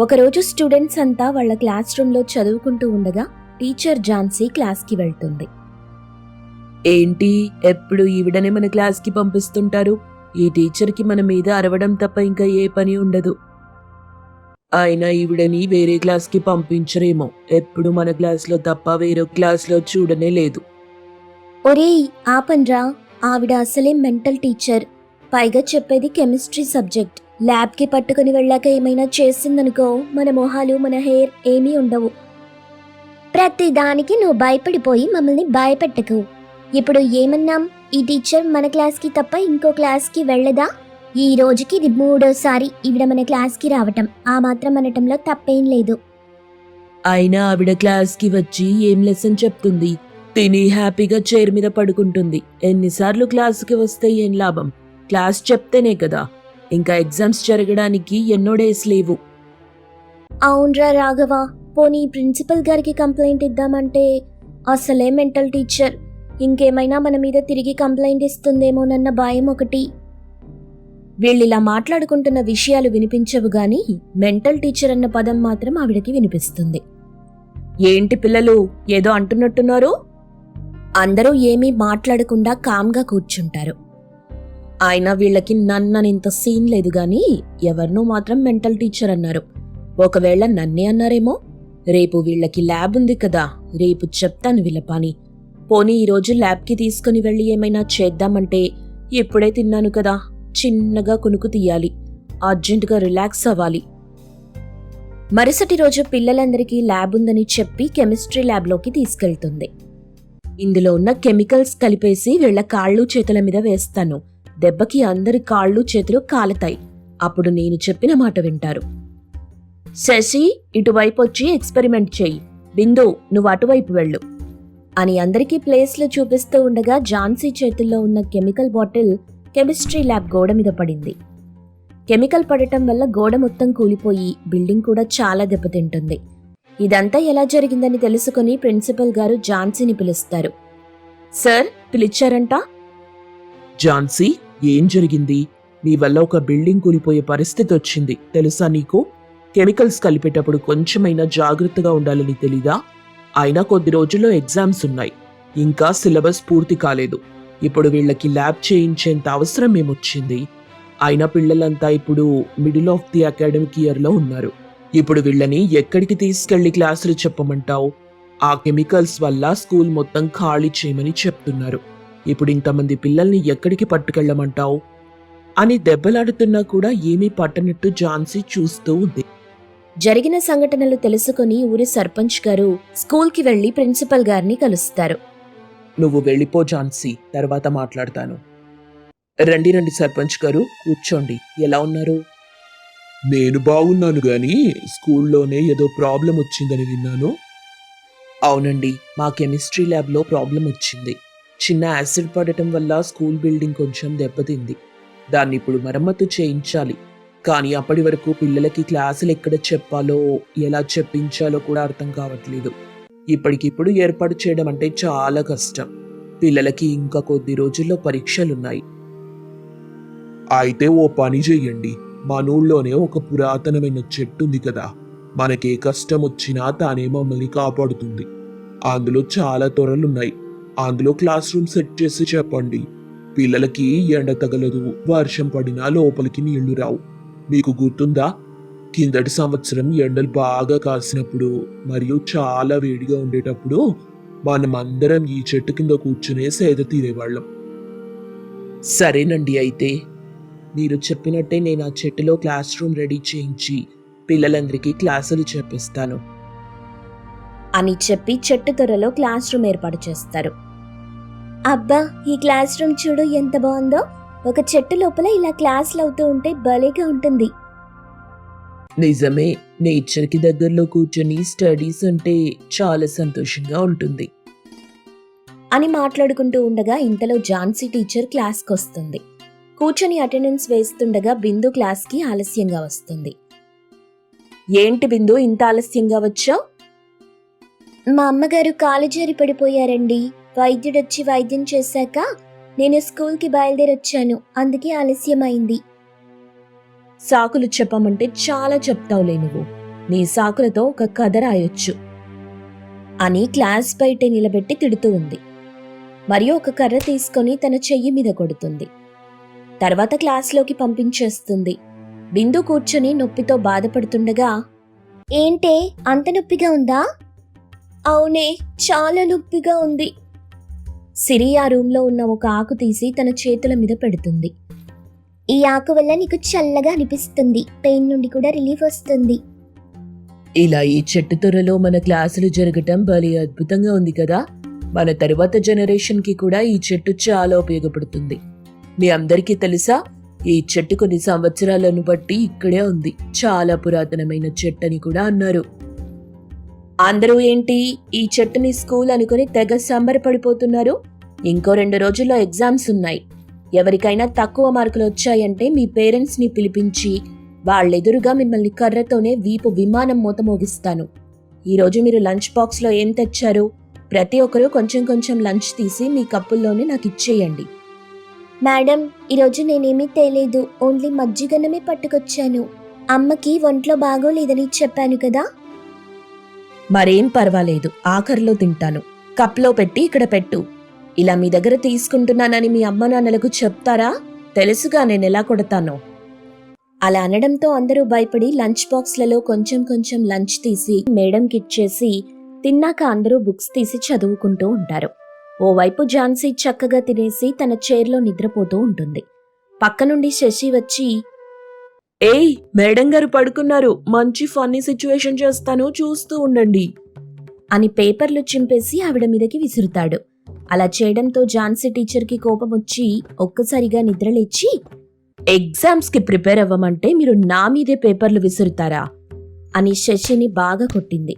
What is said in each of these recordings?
ఒకరోజు స్టూడెంట్స్ అంతా వాళ్ళ క్లాస్ రూమ్లో చదువుకుంటూ ఉండగా టీచర్ ఝాన్సీ క్లాస్కి వెళ్తుంది. ఏంటి? ఎప్పుడు ఈవిడనే మన క్లాస్కి పంపిస్తుంటారు? ఈ టీచర్కి మన మీద అరవడం తప్ప ఇంకా ఏ పని ఉండదు. అయినా ఈవిడని వేరే క్లాస్కి పంపించరేమో. ఎప్పుడు మన క్లాస్లో తప్ప వేరే క్లాస్లో చూడనే లేదు. ఒరేయ్ ఆపన్రా ఆవిడ అసలే మెంటల్ టీచర్. పైగా చెప్పేది కెమిస్ట్రీ సబ్జెక్ట్. ల్యాబ్కి పట్టుకుని వెళ్ళాక ఏమైనా చేసిందనుకో మన మొహాలు మన హెయిర్ ఏమీ ఉండవు. ప్రతి దానికి నువ్వు భయపడిపోయి మమ్మల్ని భయపెట్టకు. ఇప్పుడు ఏమన్నాం? ఈ టీచర్ మన క్లాస్కి తప్ప ఇంకో క్లాస్కి వెళ్ళదా? ఈ రోజుకి ఇది మూడోసారి ఈవిడ మన క్లాస్కి రావటం. ఆ మాత్రం అనటంలో తప్పేం లేదు. అయినా ఆవిడ క్లాస్కి వచ్చి ఏం లెసన్ చెప్తుంది? తిని హ్యాపీగా చైర్ మీద పడుకుంటుంది. ఎన్నిసార్లు క్లాస్కి వస్తే ఏం లాభం? క్లాస్ చెప్తేనే కదా. ఇంకా ఎగ్జామ్స్ జరగడానికి ఎన్నో డేస్ లేవు. అవునరా రాఘవ పోనీ ప్రిన్సిపల్ గారికి కంప్లైంట్ ఇద్దామంటే అసలే మెంటల్ టీచర్. ఇంకేమైనా మన మీద తిరిగి కంప్లైంట్ ఇస్తుందేమోనన్న భయం ఒకటి. వీళ్ళిలా మాట్లాడుకుంటున్న విషయాలు వినిపించవు గాని మెంటల్ టీచర్ అన్న పదం మాత్రం ఆవిడకి వినిపిస్తుంది. ఏంటి పిల్లలు ఏదో అంటున్నట్టున్నారు? అందరూ ఏమీ మాట్లాడకుండా కామ్గా కూర్చుంటారు. అయినా వీళ్ళకి నన్ననింత సీన్ లేదు గాని ఎవరినో మాత్రం మెంటల్ టీచర్ అన్నారు. ఒకవేళ నన్నే అన్నారేమో? రేపు వీళ్ళకి ల్యాబ్ ఉంది కదా రేపు చెప్తాను వీళ్ళ పని. పోనీ ఈరోజు ల్యాబ్కి తీసుకుని వెళ్ళి ఏమైనా చేద్దామంటే ఇప్పుడే తిన్నాను కదా చిన్నగా కొనుకు తీయాలి అర్జెంటుగా రిలాక్స్ అవ్వాలి. మరుసటి రోజు పిల్లలందరికీ ల్యాబ్ ఉందని చెప్పి కెమిస్ట్రీ ల్యాబ్లోకి తీసుకెళ్తుంది. ఇందులో ఉన్న కెమికల్స్ కలిపేసి వీళ్ళ కాళ్ళు చేతుల మీద వేస్తాను. దెబ్బకి అందరి కాళ్ళు చేతులు కాలతాయి. అప్పుడు నేను చెప్పిన మాట వింటారు. శశి ఇటువైపు వచ్చి ఎక్స్పెరిమెంట్ చెయ్యి బిందు నువ్వు అటువైపు వెళ్ళు. అని అందరికీ ప్లేస్లు చూపిస్తూ ఉండగా ఝాన్సీ చేతుల్లో ఉన్న కెమికల్ బాటిల్ కెమిస్ట్రీ ల్యాబ్ గోడ మీద పడింది. కెమికల్ పడటం వల్ల గోడ మొత్తం కూలిపోయి బిల్డింగ్ కూడా చాలా దెబ్బతింటుంది. ఇదంతా ఎలా జరిగిందని తెలుసుకుని ప్రిన్సిపల్ గారు ఝాన్సీని పిలుస్తారు. సార్ పిలిచారంట? ఝాన్సీ ఏం జరిగింది? నీ వల్ల ఒక బిల్డింగ్ కూలిపోయే పరిస్థితి వచ్చింది. తెలుసా నీకు? కెమికల్స్ కలిపేటప్పుడు కొంచెమైనా జాగ్రత్తగా ఉండాలని తెలీదా? అయినా కొద్ది రోజుల్లో ఎగ్జామ్స్ ఉన్నాయి. ఇంకా సిలబస్ పూర్తి కాలేదు. ఇప్పుడు వీళ్ళకి ల్యాబ్ చేయించేంత అవసరం ఏమొచ్చింది? అయినా పిల్లలంతా ఇప్పుడు మిడిల్ ఆఫ్ ది అకాడమిక్ ఇయర్లో ఉన్నారు. ఇప్పుడు వీళ్ళని ఎక్కడికి తీసుకెళ్ళి క్లాసులు చెప్పమంటావు? ఆ కెమికల్స్ వల్ల స్కూల్ మొత్తం ఖాళీ చేయమని చెప్తున్నారు. ఇప్పుడు ఇంతమంది పిల్లల్ని ఎక్కడికి పట్టుకెళ్ళమంటావు? అని దెబ్బలాడుతున్నా కూడా ఏమీ పట్టనట్టు ఝాన్సీ చూస్తూ ఉంది. జరిగిన సంఘటనలు తెలుసుకుని ఊరి సర్పంచ్ గారు స్కూల్కి వెళ్ళి ప్రిన్సిపల్ గారిని కలుస్తారు. నువ్వు వెళ్ళిపో ఝాన్సీ తర్వాత మాట్లాడతాను. రండి రండి సర్పంచ్ గారు కూర్చోండి. ఎలా ఉన్నారు? నేను బాగున్నాను గాని స్కూల్లోనే ఏదో ప్రాబ్లం వచ్చిందని విన్నాను. అవునండి మా కెమిస్ట్రీ ల్యాబ్లో ప్రాబ్లం వచ్చింది చిన్న యాసిడ్ పడటం వల్ల స్కూల్ బిల్డింగ్ కొంచెం దెబ్బతింది. దాన్ని ఇప్పుడు మరమ్మతు చేయించాలి. కానీ అప్పటి వరకు పిల్లలకి క్లాసులు ఎక్కడ చెప్పాలో ఎలా చెప్పించాలో కూడా అర్థం కావట్లేదు. ఇప్పటికిప్పుడు ఏర్పాటు చేయడం అంటే చాలా కష్టం. పిల్లలకి ఇంకా కొద్ది రోజుల్లో పరీక్షలున్నాయి. అయితే ఓ పని చెయ్యండి. మన ఊళ్ళోనే ఒక పురాతనమైన చెట్టు ఉంది కదా. మనకే కష్టం వచ్చినా తానే మమ్మల్ని కాపాడుతుంది. అందులో చాలా త్వరలున్నాయి అందులో క్లాస్ రూమ్ సెట్ చేసి చెప్పండి. పిల్లలకి ఎండ తగలదు. వర్షం పడినా లోపలికి నీళ్ళు రావు. మీకు గుర్తుందా? కిందటి సంవత్సరం ఎండలు బాగా కాసినప్పుడు మరియు చాలా వేడిగా ఉండేటప్పుడు మనమందరం ఈ చెట్టు కింద కూర్చునే సేద తీరేవాళ్ళం. సరేనండి అయితే. మీరు చెప్పినట్టే నేను ఆ చెట్టులో క్లాస్ రూమ్ రెడీ చేయించి పిల్లలందరికీ క్లాసులు చెప్పిస్తాను. అని చెప్పి చెట్టు త్వరలో క్లాస్ రూమ్ ఏర్పాటు చేస్తారు. అబ్బా ఈ క్లాస్ రూమ్ చూడు ఎంత బాగుందో. ఒక చెట్టు లోపల ఇలా క్లాసులు అవుతూ ఉంటే భలేగా ఉంటుంది. నిజమే నేచర్కి దగ్గరలో కూర్చొని స్టడీస్ అంటే చాలా సంతోషంగా ఉంటుంది. అని మాట్లాడుకుంటూ ఉండగా ఇంతలో ఝాన్సీ టీచర్ క్లాస్కి వస్తుంది. కూర్చొని అటెండెన్స్ వేస్తుండగా బిందు క్లాస్కి ఆలస్యంగా వస్తుంది. ఏంటి బిందు ఇంత ఆలస్యంగా వచ్చావు? మా అమ్మగారు కాలు జారి పడిపోయారండి. వైద్యుడొచ్చి వైద్యం చేశాక నేను స్కూల్కి బయలుదేరొచ్చాను. అందుకే ఆలస్యమైంది. సాకులు చెప్పమంటే చాలా చెప్తావులే నువ్వు. నీ సాకులతో ఒక కథ రాయొచ్చు. అని క్లాస్ బయట నిలబెట్టి తిడుతూ ఉంది. మరియు ఒక కర్ర తీసుకొని తన చెయ్యి మీద కొడుతుంది. తర్వాత క్లాస్లోకి పంపించేస్తుంది. బిందు కూర్చొని నొప్పితో బాధపడుతుండగా ఏంటే అంత నొప్పిగా ఉందా? అవునే చాలా నొప్పిగా ఉంది. సిరి ఆ రూమ్లో ఉన్న ఒక ఆకు తీసి తన చేతుల మీద పెడుతుంది. ఈ ఆకు వల్ల నీకు చల్లగా అనిపిస్తుంది. పెయిన్ నుండి కూడా రిలీఫ్ వస్తుంది. ఇలా ఈ చెట్టు త్వరలో మన క్లాసులు జరగటం భలే అద్భుతంగా ఉంది కదా. మన తరువాత జనరేషన్కి కూడా ఈ చెట్టు చాలా ఉపయోగపడుతుంది. మీ అందరికీ తెలుసా? ఈ చెట్టు కొన్ని సంవత్సరాలను బట్టి ఇక్కడే ఉంది. చాలా పురాతనమైన చెట్టు అని కూడా అన్నారు. అందరూ ఏంటి ఈ చెట్టుని స్కూల్ అనుకుని తెగ సంబరపడిపోతున్నారు? ఇంకో రెండు రోజుల్లో ఎగ్జామ్స్ ఉన్నాయి. ఎవరికైనా తక్కువ మార్కులు వచ్చాయంటే మీ పేరెంట్స్ని పిలిపించి వాళ్ళెదురుగా మిమ్మల్ని కర్రతోనే వీపు విమానం మూత మోగిస్తాను. ఈరోజు మీరు లంచ్ బాక్స్లో ఏం తెచ్చారు? ప్రతి ఒక్కరూ కొంచెం కొంచెం లంచ్ తీసి మీ కప్పుల్లోనే నాకు ఇచ్చేయండి. మేడం ఈరోజు నేనేమీ తేలేదు. ఓన్లీ మజ్జిగన్నమే పట్టుకొచ్చాను. అమ్మకి ఒంట్లో బాగోలేదని చెప్పాను కదా? మరేం పర్వాలేదు ఆఖరిలో తింటాను. కప్లో పెట్టి ఇక్కడ పెట్టు. ఇలా మీ దగ్గర తీసుకుంటున్నానని మీ అమ్మ నాన్నలకు చెప్తారా? తెలుసుగా నేను ఎలా కొడతానో. అలా అనడంతో అందరూ భయపడి లంచ్ బాక్స్లలో కొంచెం కొంచెం లంచ్ తీసి మేడంకి ఇచ్చేసి తిన్నాక అందరూ బుక్స్ తీసి చదువుకుంటూ ఉంటారు. ఓవైపు ఝాన్సీ చక్కగా తినేసి తన చైర్లో నిద్రపోతూ ఉంటుంది. పక్క నుండి శశి వచ్చి ఏయ్ మేడం గారు పడుకున్నారు. మంచి ఫన్నీ సిచ్యువేషన్ చేస్తాను చూస్తూ ఉండండి. అని పేపర్లు చింపేసి ఆవిడ మీదకి విసురుతాడు. అలా చేయడంతో ఝాన్సీ టీచర్కి కోపం వచ్చి ఒక్కసారిగా నిద్రలేచి ఎగ్జామ్స్కి ప్రిపేర్ అవ్వమంటే మీరు నా మీదే పేపర్లు విసురుతారా? అని శశిని బాగా కొట్టింది.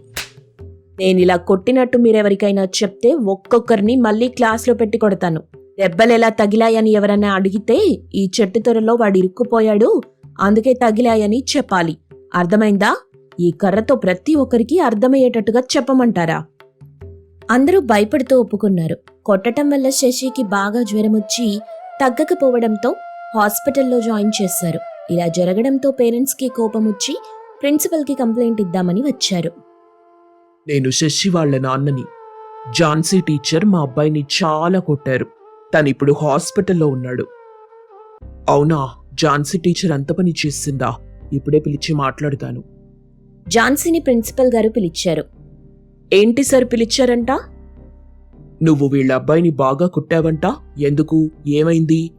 నేను ఇలా కొట్టినట్టు మీరెవరికైనా చెప్తే ఒక్కొక్కరిని మళ్ళీ క్లాస్లో పెట్టి కొడతాను. దెబ్బలు ఎలా తగిలాయని ఎవరైనా అడిగితే ఈ చెట్టు త్వరలో వాడు ఇరుక్కుపోయాడు అందుకే తగిలాయని చెప్పాలి. అర్థమైందా? ఈ కర్రతో ప్రతి ఒక్కరికి అర్థమయ్యేటట్టుగా చెప్పమంటారా? అందరూ భయపడుతూ ఒప్పుకున్నారు. కొట్టటం వల్ల శశికి బాగా జ్వరం వచ్చి తగ్గకపోవడంతో హాస్పిటల్లో జాయిన్ చేశారు. ఇలా జరగడంతో పేరెంట్స్కి కోపం వచ్చి ప్రిన్సిపల్కి కంప్లైంట్ ఇద్దామని వచ్చారు. నేను శశి వాళ్ళ నాన్నని జాన్సీ టీచర్ మా అబ్బాయిని చాలా కొట్టారు. తను ఇప్పుడు హాస్పిటల్లో ఉన్నాడు. అవునా? ఝాన్సీ టీచర్ అంత పని చేసిందా? ఇప్పుడే పిలిచి మాట్లాడతాను. ఝాన్సీని ప్రిన్సిపల్ గారు పిలిచారు. ఏంటి సార్ పిలిచారంట? నువ్వు వీళ్ళ అబ్బాయిని బాగా కొట్టావంట? ఎందుకు? ఏమైంది?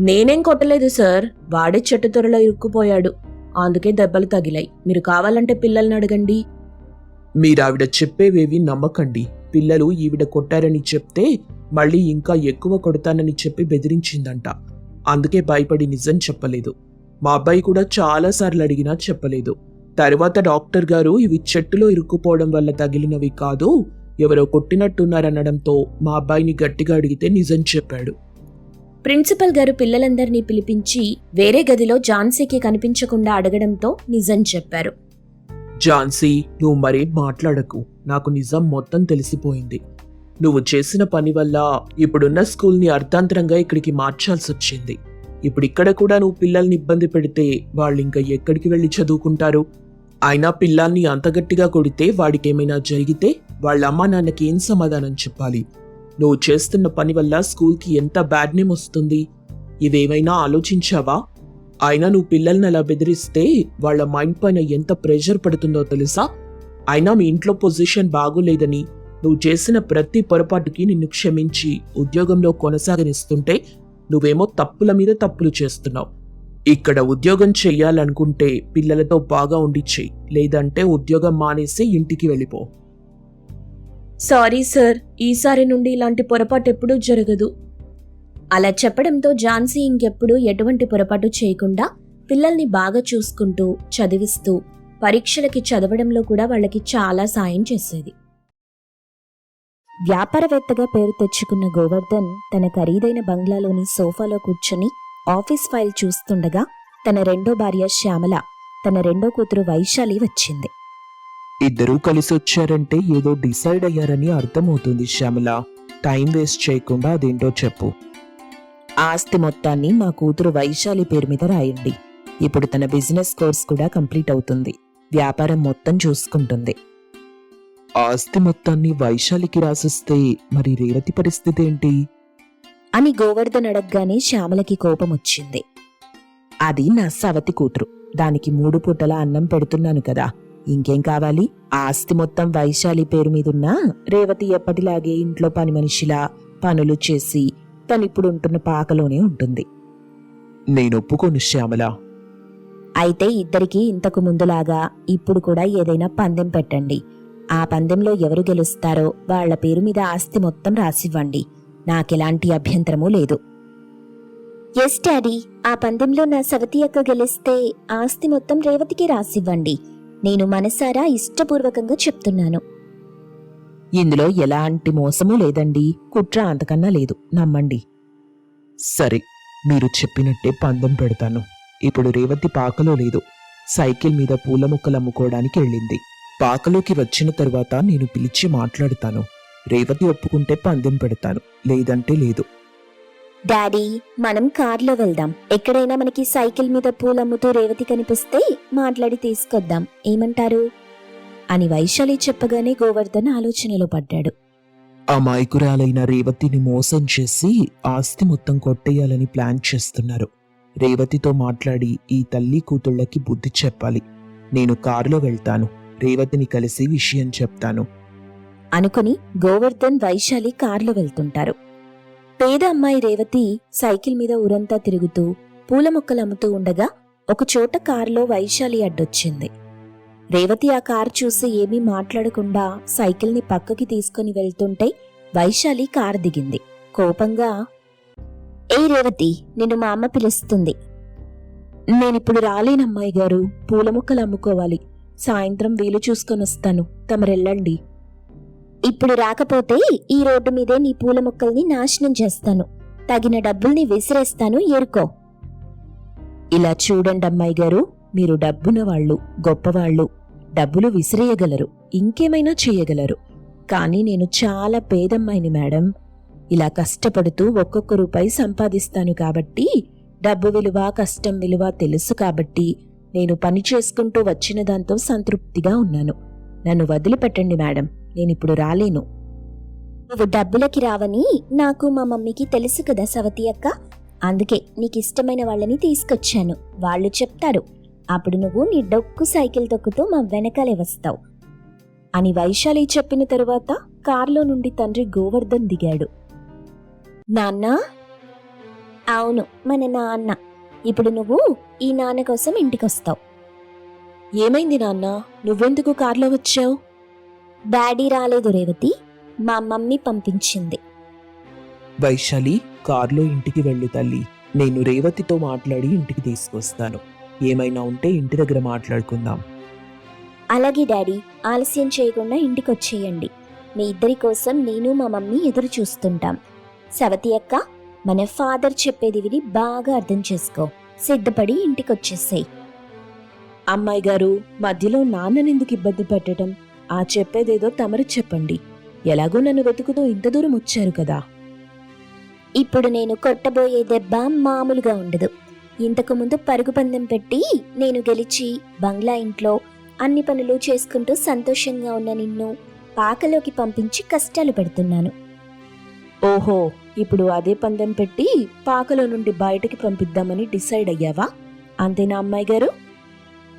నేనేం కొట్టలేదు సార్. వాడే చెట్టు త్వరలో ఇరుక్కుపోయాడు. అందుకే దెబ్బలు తగిలాయి. మీరు కావాలంటే పిల్లల్ని అడగండి. మీరావిడ చెప్పేవేవి నమ్మకండి. పిల్లలు ఈవిడ కొట్టారని చెప్తే మళ్ళీ ఇంకా ఎక్కువ కొడతానని చెప్పి బెదిరించిందంట. అందుకే భయపడి నిజం చెప్పలేదు. మా అబ్బాయి కూడా చాలాసార్లు అడిగినా చెప్పలేదు. తర్వాత డాక్టర్ గారు ఇవి చెట్టులో ఇరుక్కుపోవడం వల్ల తగిలినవి కాదు ఎవరో కొట్టినట్టున్నారనడంతో మా అబ్బాయిని గట్టిగా అడిగితే నిజం చెప్పాడు. ప్రిన్సిపల్ గారు పిల్లలందరినీ పిలిపించి వేరే గదిలో ఝాన్సీకి కనిపించకుండా అడగడంతో నిజం చెప్పారు. ఝాన్సీ నువ్వు మరేం మాట్లాడకు. నాకు నిజం మొత్తం తెలిసిపోయింది. నువ్వు చేసిన పని వల్ల ఇప్పుడున్న స్కూల్ని అర్థాంతరంగా ఇక్కడికి మార్చాల్సి వచ్చింది ఇప్పుడు ఇక్కడ కూడా నువ్వు పిల్లల్ని ఇబ్బంది పెడితే వాళ్ళు ఇంకా ఎక్కడికి వెళ్ళి చదువుకుంటారు? అయినా పిల్లల్ని అంత గట్టిగా కొడితే వాడికి ఏమైనా జరిగితే వాళ్ళ అమ్మా నాన్నకి ఏం సమాధానం చెప్పాలి? నువ్వు చేస్తున్న పని వల్ల స్కూల్కి ఎంత బ్యాడ్ నేమ్ వస్తుంది? ఇవేమైనా ఆలోచించావా? అయినా నువ్వు పిల్లల్ని అలా బెదిరిస్తే వాళ్ళ మైండ్ పైన ఎంత ప్రెషర్ పడుతుందో తెలుసా? అయినా మీ ఇంట్లో పొజిషన్ బాగోలేదని నువ్వు చేసిన ప్రతి పొరపాటుకి నిన్ను క్షమించి ఉద్యోగంలో కొనసాగనిస్తుంటే నువ్వేమో తప్పుల మీద తప్పులు చేస్తున్నావు. ఇక్కడ ఉద్యోగం చెయ్యాలనుకుంటే పిల్లలతో బాగా ఉండి చెయ్యి లేదంటే ఉద్యోగం మానేసి ఇంటికి వెళ్ళిపో. సారీ సార్ ఈసారి నుండి ఇలాంటి పొరపాటు ఎప్పుడూ జరగదు. అలా చెప్పడంతో ఝాన్సీ ఇంకెప్పుడు ఎటువంటి పొరపాటు చేయకుండా పిల్లల్ని బాగా చూసుకుంటూ చదివిస్తూ పరీక్షలకి చదవడంలో కూడా వాళ్ళకి చాలా సాయం చేసేది. వ్యాపారవేత్తగా పేరు తెచ్చుకున్న గోవర్ధన్ తన ఖరీదైన బంగ్లాలోని సోఫాలో కూర్చొని ఆఫీస్ ఫైల్ చూస్తుండగా తన రెండో భార్య శ్యామల తన రెండో కూతురు వైశాలి వచ్చింది. ఇద్దరూ కలిసి వచ్చారంటే ఏదో డిసైడ్ అయ్యారని అర్థమవుతుంది శ్యామల. టైం వేస్ట్ చేయకుండా అదేంటో చెప్పు. ఆస్తి మొత్తాన్ని మా కూతురు వైశాలి పేరు మీద రాయండి. ఇప్పుడు తన బిజినెస్ కోర్స్ కూడా కంప్లీట్ అవుతుంది. వ్యాపారం మొత్తం చూసుకుంటుంది. ఆస్తి మొత్తాన్ని వైశాలికి రాసిస్తే మరి రేవతి పరిస్థితి ఏంటి? అని గోవర్ధన్ అడగగానే శ్యామలకి కోపం వచ్చింది. అది నా సవతి కూతురు. దానికి మూడు పూటల అన్నం పెడుతున్నాను కదా. ఇంకేం కావాలి? ఆస్తి మొత్తం వైశాలి పేరు మీదున్నా రేవతి ఎప్పటిలాగే ఇంట్లో పని మనిషిలా పనులు చేసి తనిప్పుడు ఉంటున్న పాకలోనే ఉంటుంది. నేను ఒప్పుకోను శ్యామల. అయితే ఇద్దరికి ఇంతకు ముందులాగా ఇప్పుడు కూడా ఏదైనా పందెం పెట్టండి. ఆ పందెంలో ఎవరు గెలుస్తారో వాళ్ళ పేరు మీద ఆస్తి మొత్తం రాసివ్వండి. నాకెలాంటి అభ్యంతరమూ లేదు. ఎస్ డాడీ ఆ పందెంలో నా సవతి అక్క గెలిస్తే ఆస్తి మొత్తం రేవతికి రాసివ్వండి. నేను మనసారా ఇష్టపూర్వకంగా చెప్తున్నాను. ఇందులో ఎలాంటి మోసమూ లేదండి. కుట్ర అంతకన్నా లేదు. నమ్మండి. సరే మీరు చెప్పినట్టే పందెం పెడతాను. ఇప్పుడు రేవతి పాకలో లేదు. సైకిల్ మీద పూల మొక్కలు అమ్ముకోవడానికి వెళ్ళింది. పాకలోకి వచ్చిన తరువాత నేను పిలిచి మాట్లాడుతాను. రేవతి ఒప్పుకుంటే పందెం పెడతాను. లేదంటే లేదు. డాడీ మనం కార్లో వెళ్దాం. ఎక్కడైనా మనకి సైకిల్ మీద పూలమ్ముతూ రేవతి కనిపిస్తే మాట్లాడి తీసుకొద్దాం. ఏమంటారు? అని వైశాలి చెప్పగానే గోవర్ధన్ ఆలోచనలో పడ్డాడు. అమాయకురాలైన రేవతిని మోసం చేసి ఆస్తి మొత్తం కొట్టేయాలని ప్లాన్ చేస్తున్నారు. రేవతితో మాట్లాడి ఈ తల్లి కూతుళ్ళకి బుద్ధి చెప్పాలి. నేను కారులో వెళ్తాను. రేవతిని కలిసి విషయం చెప్తాను. అనుకుని గోవర్ధన్ వైశాలి కార్లో వెళ్తుంటారు. పేద అమ్మాయి రేవతి సైకిల్ మీద ఊరంతా తిరుగుతూ పూల మొక్కలు అమ్ముతూ ఉండగా ఒకచోట కారులో వైశాలి అడ్డొచ్చింది. రేవతి ఆ కారు చూసి ఏమీ మాట్లాడకుండా సైకిల్ని పక్కకి తీసుకుని వెళ్తుంటే వైశాలి కారు దిగింది. కోపంగా ఏ రేవతి నిన్ను మా అమ్మ పిలుస్తుంది. నేనిప్పుడు రాలేనమ్మాయి గారు పూల మొక్కలు అమ్ముకోవాలి. సాయంత్రం వీలు చూసుకొని వస్తాను. తమరెళ్ళండి. ఇప్పుడు రాకపోతే ఈ రోడ్డు మీదే నీ పూల మొక్కల్ని నాశనం చేస్తాను. తగిన డబ్బుల్ని విసిరేస్తాను. ఏరుకో. ఇలా చూడండి అమ్మాయి గారు మీరు డబ్బున వాళ్ళు గొప్పవాళ్ళు. డబ్బులు విసిరేయగలరు ఇంకేమైనా చేయగలరు. కానీ నేను చాలా పేదమ్మాయిని మేడం. ఇలా కష్టపడుతూ ఒక్కొక్క రూపాయి సంపాదిస్తాను కాబట్టి డబ్బు విలువ కష్టం విలువ తెలుసు కాబట్టి నేను పని చేసుకుంటూ వచ్చిన దాంతో సంతృప్తిగా ఉన్నాను. నన్ను వదిలిపెట్టండి మేడం నేనిప్పుడు రాలేను. నువ్వు డబ్బులకి రావని నాకు మా మమ్మీకి తెలుసు కదా సవతి అక్క. అందుకే నీకు ఇష్టమైన వాళ్ళని తీసుకొచ్చాను. వాళ్ళు చెప్తారు అప్పుడు నువ్వు నీ డొక్కు సైకిల్ తొక్కుతూ మా వెనకాలే వస్తావు. అని వైశాలి చెప్పిన తరువాత కారులో నుండి తండ్రి గోవర్ధన్ దిగాడు. నాన్న? అవును మన నాన్న. ఇప్పుడు నువ్వు ఈ నాన్న కోసం ఇంటికొస్తావు. ఏమైంది నాన్న? నువ్వెందుకు కారులో వచ్చావు? డాడీ రాలేదు రేవతి. మా మమ్మీ పంపించింది. వైశాలి కారులో ఇంటికి వెళ్ళు తల్లి. నేను రేవతితో మాట్లాడి ఇంటికి తీసుకొస్తాను. ఏమైనా ఉంటే ఇంటి దగ్గర మాట్లాడుకుందాం. అలాగే డాడీ ఆలస్యం చేయకుండా ఇంటికొచ్చేయండి. మీ ఇద్దరి కోసం నేను మా మమ్మీ ఎదురు చూస్తుంటాం సవతి అక్క మన ఫాదర్ చెప్పేది విని బాగా అర్థం చేసుకో. సిద్ధపడి ఇంటికొచ్చేసేయ్. అమ్మాయి గారు మధ్యలో నాన్ననెందుకు ఇబ్బంది పెట్టడం? ఆ చెప్పేదేదో తమరు చెప్పండి. ఎలాగో నన్ను వెతుకుతూ ఇంత దూరం వచ్చారు కదా. ఇప్పుడు నేను కొట్టబోయే దెబ్బ మామూలుగా ఉండదు. ఇంతకు ముందు పరుగు పందెం పెట్టి నేను గెలిచి బంగ్లా ఇంట్లో అన్ని పనులు చేసుకుంటూ సంతోషంగా ఉన్న నిన్ను పాకలోకి పంపించి కష్టాలు పెడుతున్నాను. ఓహో ఇప్పుడు అదే పందెం పెట్టి పాకలో నుండి బయటకి పంపిద్దామని డిసైడ్ అయ్యావా? అంతేనా అమ్మాయి గారు?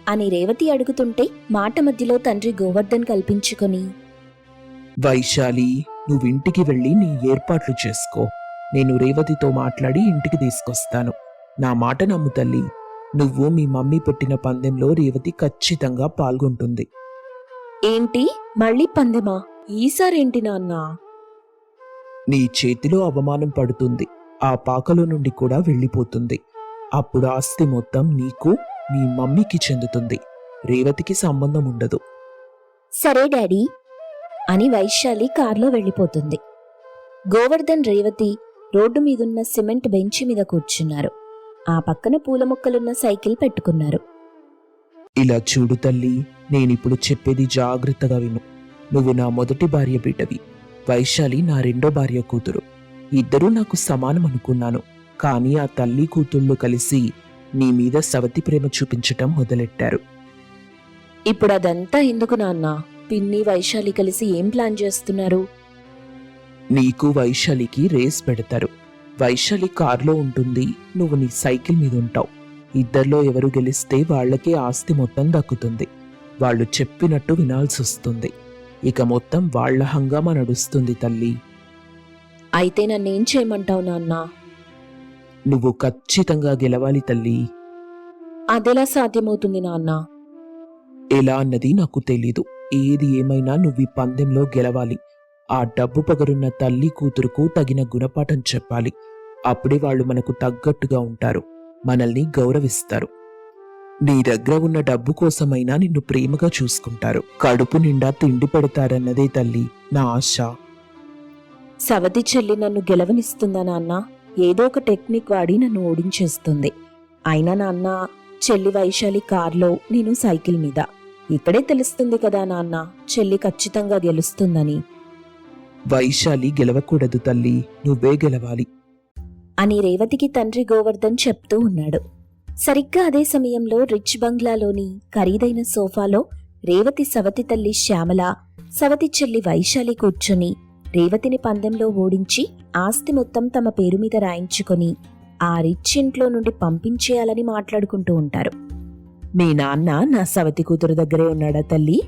అని రేవతి అడుగుతుంటే మాట మధ్యలో తండ్రి గోవర్ధన్ కల్పించుకొని వైశాలి నువ్వు ఇంటికి వెళ్ళి నీ ఏర్పాట్లు చేసుకో. నేను రేవతితో మాట్లాడి ఇంటికి తీసుకొస్తాను. నా మాట నమ్ము తల్లి. నువ్వు మీ మమ్మీ పెట్టిన పందెంలో రేవతి ఖచ్చితంగా పాల్గొంటుంది. ఏంటి? మళ్ళీ పందెమా? ఈసారేంటి నాన్న? నీ చేతిలో అవమానం పడుతుంది. ఆ పాకలో నుండి కూడా వెళ్ళిపోతుంది. అప్పుడు ఆస్తి మొత్తం నీకు మీ మమ్మీకి చెందుతుంది. రేవతికి సంబంధం ఉండదు. సరే డాడీ అని వైశాలి కారులో వెళ్ళిపోతుంది. గోవర్ధన్ రేవతి రోడ్డు మీదున్న సిమెంట్ బెంచి మీద కూర్చున్నారు. ఆ పక్కన పూల మొక్కలున్న సైకిల్ పెట్టుకున్నారు. ఇలా చూడు తల్లి నేనిప్పుడు చెప్పేది జాగ్రత్తగా విను. నువ్వు నా మొదటి భార్య బిడ్డవి. వైశాలి నా రెండో భార్య కూతురు. ఇద్దరూ నాకు సమానం అనుకున్నాను. కానీ ఆ తల్లి కూతుళ్ళు కలిసి నీ మీద సవతి ప్రేమ చూపించటం మొదలెట్టారు. ఇప్పుడు అదంతా ఎందుకు నాన్న? పిన్ని వైశాలి కలిసి ఏం ప్లాన్ చేస్తున్నారు? నీకు వైశాలికి రేస్ పెడతారు. వైశాలి కారులో ఉంటుంది. నువ్వు నీ సైకిల్ మీద ఉంటావు. ఇద్దరిలో ఎవరు గెలిస్తే వాళ్ళకే ఆస్తి మొత్తం దక్కుతుంది. వాళ్ళు చెప్పినట్టు వినాల్సి వస్తుంది ఇక మొత్తం వాళ్ళ హంగామా నడుస్తుంది తల్లి. అయితే నన్నేం చేయమంటావు నాన్న? నువ్వు ఖచ్చితంగా గెలవాలి తల్లి. అదెలా సాధ్యమవుతుంది నాన్న? ఎలా అన్నది నాకు తెలీదు. ఏది ఏమైనా నువ్వు ఈ పందెంలో గెలవాలి. ఆ డబ్బు పగరున్న తల్లి కూతురుకు తగిన గుణపాఠం చెప్పాలి. అప్పుడే వాళ్ళు మనకు తగ్గట్టుగా ఉంటారు. మనల్ని గౌరవిస్తారు. నీ దగ్గర ఉన్న డబ్బు కోసమైనా నిన్ను ప్రేమగా చూసుకుంటారు. కడుపు నిండా తిండి పెడతారన్నదే తల్లి నా ఆశ. సవతి చెల్లి నన్ను గెలవనిస్తుందా నాన్న? ఏదో ఒక టెక్నిక్ వాడి నన్ను ఓడించేస్తుంది. అయినా నాన్న చెల్లి వైశాలి కార్లో నేను సైకిల్ మీద. ఇక్కడే తెలుస్తుంది కదా నాన్న చెల్లి ఖచ్చితంగా గెలుస్తుందని. వైశాలి గెలవకూడదు తల్లి నువ్వే గెలవాలి. అని రేవతికి తండ్రి గోవర్ధన్ చెప్తూ ఉన్నాడు. సరిగ్గా అదే సమయంలో రిచ్ బంగ్లాలోని ఖరీదైన సోఫాలో రేవతి సవతి తల్లి శ్యామల సవతి చెల్లి వైశాలి కూర్చొని రేవతిని పందెంలో ఓడించి ఆస్తి మొత్తం తమ పేరు మీద రాయించుకొని ఆ రిచ్ ఇంట్లో నుండి పంపించేయాలని మాట్లాడుకుంటూ ఉంటారు. మీ నాన్న నా సవతి కూతురు దగ్గరే ఉన్నాడా తల్లి?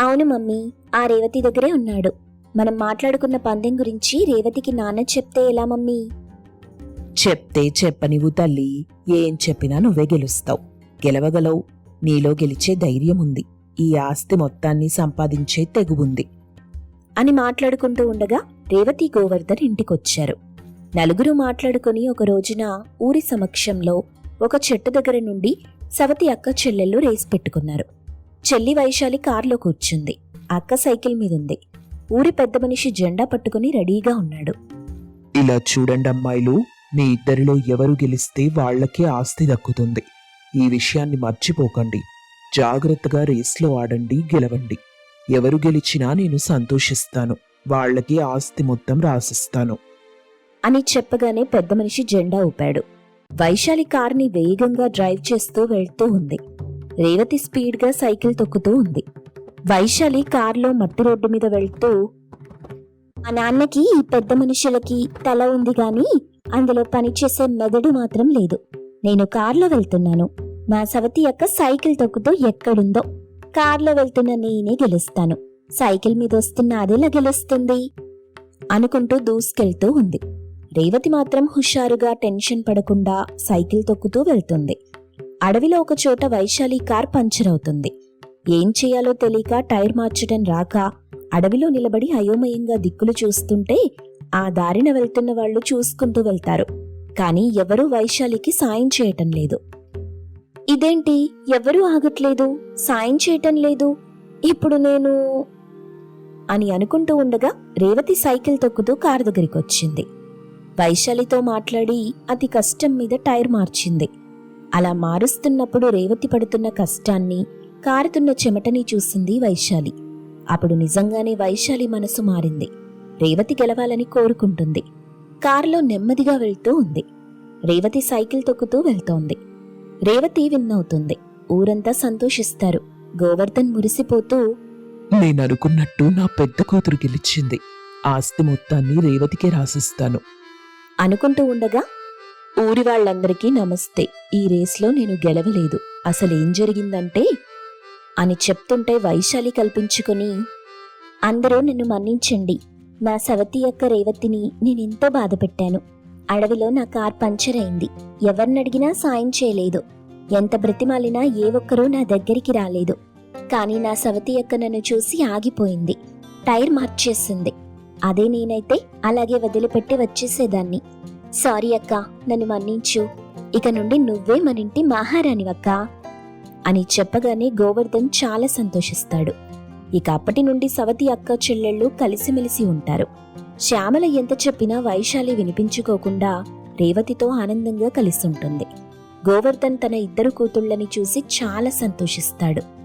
అవును మమ్మీ ఆ రేవతి దగ్గరే ఉన్నాడు. మనం మాట్లాడుకున్న పందెం గురించి రేవతికి నాన్న చెప్తే ఎలా మమ్మీ? చెప్తే చెప్పనివు తల్లి ఏం చెప్పినా నువ్వే గెలుస్తావు. గెలవగలవు. నీలో గెలిచే ధైర్యం ఉంది ఈ ఆస్తి మొత్తాన్ని సంపాదించే తెగువుంది. అని మాట్లాడుకుంటూ ఉండగా రేవతి గోవర్ధన్ ఇంటికొచ్చారు. నలుగురు మాట్లాడుకుని ఒక రోజున ఊరి సమక్షంలో ఒక చెట్టు దగ్గర నుండి సవతి అక్క చెల్లెళ్ళు రేసి పెట్టుకున్నారు. చెల్లి వైశాలి కారులో కూర్చుంది. అక్క సైకిల్ మీదుంది. ఊరి పెద్ద మనిషి జెండా పట్టుకుని రెడీగా ఉన్నాడు. ఇలా చూడండి అమ్మాయిలు మీ ఇద్దరిలో ఎవరు గెలిస్తే వాళ్ళకే ఆస్తి దక్కుతుంది. ఈ విషయాన్ని మర్చిపోకండి. జాగ్రత్తగా రేస్లో ఆడండి గెలవండి. ఎవరు గెలిచినా నేను సంతోషిస్తాను. వాళ్ళకి ఆస్తి మొత్తం రాసిస్తాను. అని చెప్పగానే పెద్ద మనిషి జెండా ఊపాడు. వైశాలి కార్ని వేగంగా డ్రైవ్ చేస్తూ వెళ్తూ ఉంది. రేవతి స్పీడ్గా సైకిల్ తొక్కుతూ ఉంది. వైశాలి కార్లో మట్టి రోడ్డు మీద వెళ్తూ మా నాన్నకి ఈ పెద్ద మనుషులకి తల ఉంది గాని అందులో పనిచేసే మెదడు మాత్రం లేదు. నేను కార్లో వెళ్తున్నాను. నా సవతి యొక్క సైకిల్ తొక్కుతూ ఎక్కడుందో కార్లో వెళ్తున్న నేనే గెలుస్తాను. సైకిల్ మీద వస్తున్న అదేలా గెలుస్తుంది? అనుకుంటూ దూసుకెళ్తూ ఉంది. రేవతి మాత్రం హుషారుగా టెన్షన్ పడకుండా సైకిల్ తొక్కుతూ వెళ్తుంది. అడవిలో ఒక చోట వైశాలి కార్ పంచర్ అవుతుంది. ఏం చేయాలో తెలియక టైర్ మార్చడం రాక అడవిలో నిలబడి అయోమయంగా దిక్కులు చూస్తుంటే ఆ దారిన వెళ్తున్న వాళ్ళు చూసుకుంటూ వెళ్తారు. కానీ ఎవరూ వైశాలికి సాయం చేయటం లేదు. ఇదేంటి? ఎవరూ ఆగట్లేదు? సాయం చేయటం లేదు? ఇప్పుడు నేను అని అనుకుంటూ ఉండగా రేవతి సైకిల్ తొక్కుతూ కారు దగ్గరికి వచ్చింది. వైశాలితో మాట్లాడి అతి కష్టం మీద టైర్ మార్చింది. అలా మారుస్తున్నప్పుడు రేవతి పడుతున్న కష్టాన్ని కారుతున్న చెమటని చూసింది వైశాలి. అప్పుడు నిజంగానే వైశాలి మనసు మారింది. రేవతి గెలవాలని కోరుకుంటుంది. కారులో నెమ్మదిగా వెళ్తూ ఉంది. రేవతి సైకిల్ తొక్కుతూ వెళ్తోంది. రేవతి విన్నవుతుంది. ఊరంతా సంతోషిస్తారు. గోవర్ధన్ మురిసిపోతూ నేను అనుకున్నట్టు నా పెద్ద కూతురు గెలిచింది. ఆస్తి మొత్తాన్ని రేవతికే రాసిస్తాను. అనుకుంటూ ఉండగా ఊరి వాళ్ళందరికీ నమస్తే. ఈ రేస్లో నేను గెలవలేదు. అసలేం జరిగిందంటే అని చెప్తుంటే వైశాలి కల్పించుకుని అందరూ నన్ను మన్నించండి. నా సవతి యొక్క రేవతిని నేనెంతో బాధ పెట్టాను అడవిలో నా కార్ పంచర్ అయింది. ఎవరినడిగినా సాయం చేయలేదు. ఎంత బ్రతిమాలినా ఏ ఒక్కరూ నా దగ్గరికి రాలేదు. కానీ నా సవతి యొక్క నన్ను చూసి ఆగిపోయింది. టైర్ మార్చేసింది అదే నేనైతే అలాగే వదిలిపెట్టి వచ్చేసేదాన్ని. సారీ అక్క నన్ను మన్నించు. ఇక నుండి నువ్వే మన ఇంటి మహారాణివక్క అని చెప్పగానే గోవర్ధన్ చాలా సంతోషిస్తాడు. ఇక అప్పటి నుండి సవతి అక్క చెల్లెళ్ళు కలిసిమెలిసి ఉంటారు. శ్యామల ఎంత చెప్పినా వైశాలి వినిపించుకోకుండా రేవతితో ఆనందంగా కలిసి ఉంటుంది. గోవర్ధన్ తన ఇద్దరు కూతుళ్ళని చూసి చాలా సంతోషిస్తాడు.